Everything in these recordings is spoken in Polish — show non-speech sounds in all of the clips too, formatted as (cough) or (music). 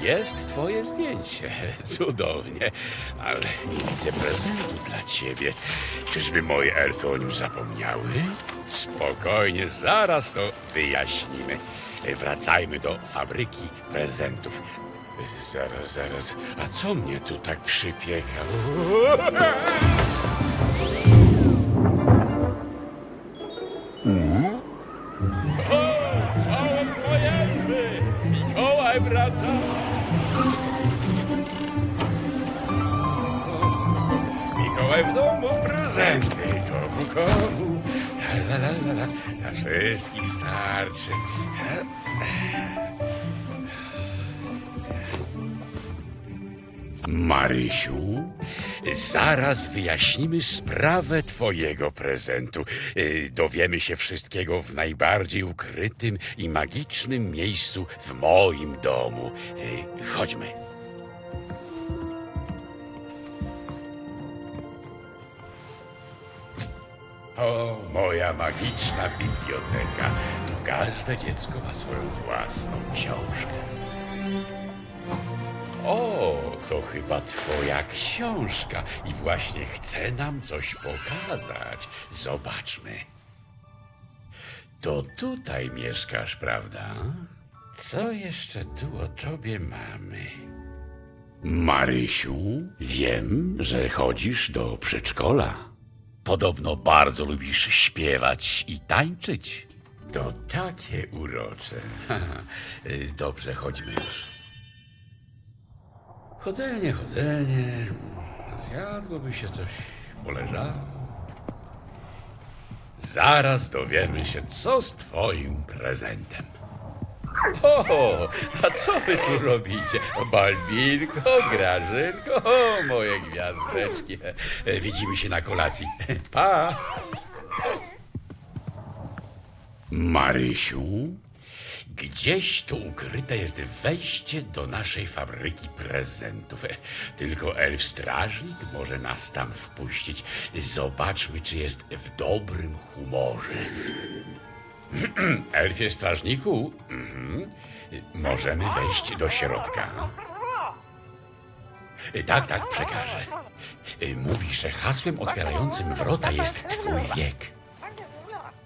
jest twoje zdjęcie. (laughs) Cudownie. Ale nie widzę prezentu dla ciebie. Czyżby moje elfy o nim zapomniały? Spokojnie, zaraz to wyjaśnimy. Wracajmy do fabryki prezentów. Zaraz, zaraz. A co mnie tu tak przypieka? (laughs) prezenty. Komu, komu? La, la, la, la, wszystkich starczy. Marysiu, zaraz wyjaśnimy sprawę twojego prezentu. Y, Dowiemy się wszystkiego w najbardziej ukrytym i magicznym miejscu w moim domu. Y, Chodźmy. O, moja magiczna biblioteka. Tu każde dziecko ma swoją własną książkę. O, to chyba twoja książka i właśnie chce nam coś pokazać. Zobaczmy. To tutaj mieszkasz, prawda? Co jeszcze tu o tobie mamy? Marysiu, wiem, że chodzisz do przedszkola. Podobno bardzo lubisz śpiewać i tańczyć. To takie urocze. (laughs) Y, Dobrze, chodźmy już. Chodzenie, chodzenie. Zjadłoby się coś, poleżało. Zaraz dowiemy się, co z twoim prezentem. O, a co wy tu robicie? Balbinko, Grażynko, o, moje gwiazdeczki. E, Widzimy się na kolacji. Pa! Marysiu, gdzieś tu ukryte jest wejście do naszej fabryki prezentów. Tylko elf strażnik może nas tam wpuścić. Zobaczmy, czy jest w dobrym humorze. (clears throat) Elfie strażniku, mhm. możemy wejść do środka. Tak, tak, przekażę. Mówi, że hasłem otwierającym wrota jest twój wiek.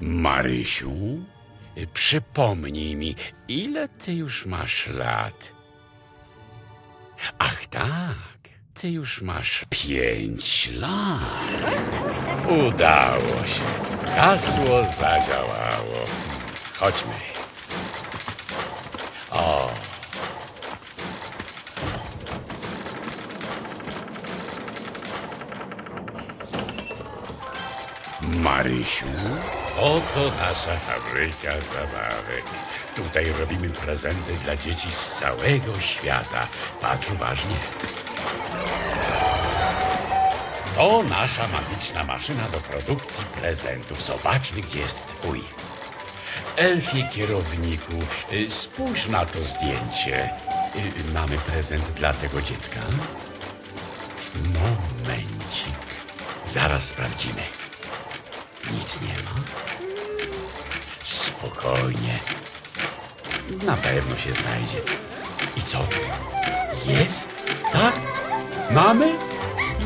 Marysiu, przypomnij mi, ile ty już masz lat? Ach tak, ty już masz pięć lat. Udało się. Hasło zadziałało. Chodźmy. O. Marysiu, oto nasza fabryka zabawek. Tutaj robimy prezenty dla dzieci z całego świata. Patrz uważnie. To nasza magiczna maszyna do produkcji prezentów. Zobaczmy, gdzie jest twój. Elfie kierowniku, y, spójrz na to zdjęcie. Y, Mamy prezent dla tego dziecka? Momencik. Zaraz sprawdzimy. Nic nie ma. Spokojnie. Na pewno się znajdzie. I co? Jest? Tak? Mamy?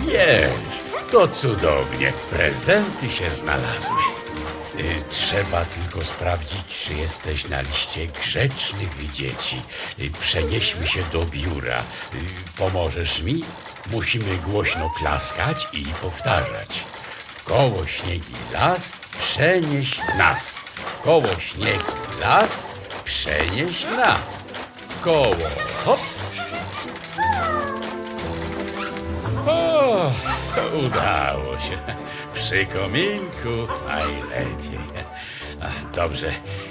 Jest! To cudownie. Prezenty się znalazły. Y, Trzeba tylko sprawdzić, czy jesteś na liście grzecznych dzieci. Y, Przenieśmy się do biura. Y, Pomożesz mi? Musimy głośno klaskać i powtarzać. W koło śniegi las, przenieś nas. W koło śniegi las, przenieś nas. W koło hop. O, udało się. Przy kominku najlepiej. Dobrze,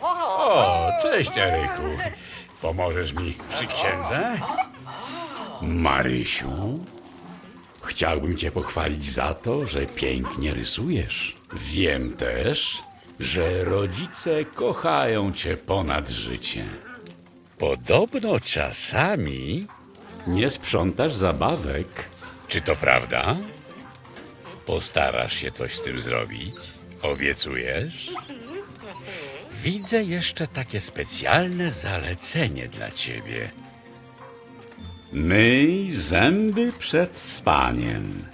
O, cześć Eryku. Pomożesz mi przy księdze? Marysiu, chciałbym cię pochwalić za to, że pięknie rysujesz. Wiem też, że rodzice kochają cię ponad życie. Podobno czasami nie sprzątasz zabawek. Czy to prawda? Postarasz się coś z tym zrobić? Obiecujesz? Widzę jeszcze takie specjalne zalecenie dla ciebie. Myj zęby przed spaniem.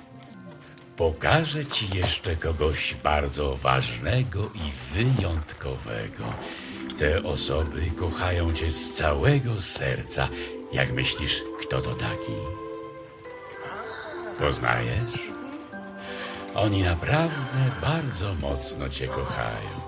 Pokażę ci jeszcze kogoś bardzo ważnego i wyjątkowego. Te osoby kochają cię z całego serca. Jak myślisz, kto to taki? Poznajesz? Oni naprawdę bardzo mocno cię kochają.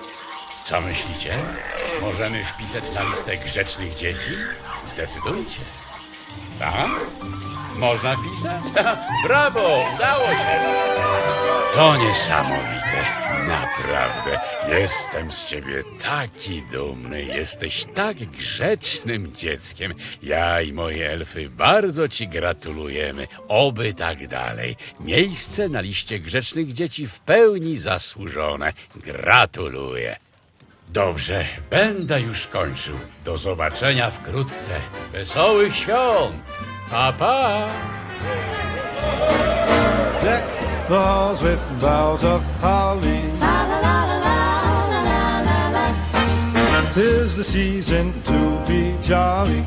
Co myślicie? Możemy wpisać na listę grzecznych dzieci? Zdecydujcie. Tak? Można wpisać? (laughs) Brawo! Udało się! To niesamowite. Naprawdę. Jestem z ciebie taki dumny. Jesteś tak grzecznym dzieckiem. Ja i moje elfy bardzo ci gratulujemy. Oby tak dalej. Miejsce na liście grzecznych dzieci w pełni zasłużone. Gratuluję. Dobrze, będę już kończył. Do zobaczenia wkrótce. Wesołych świąt! Pa, pa! Deck the halls with boughs of holly. Tis the season to be jolly.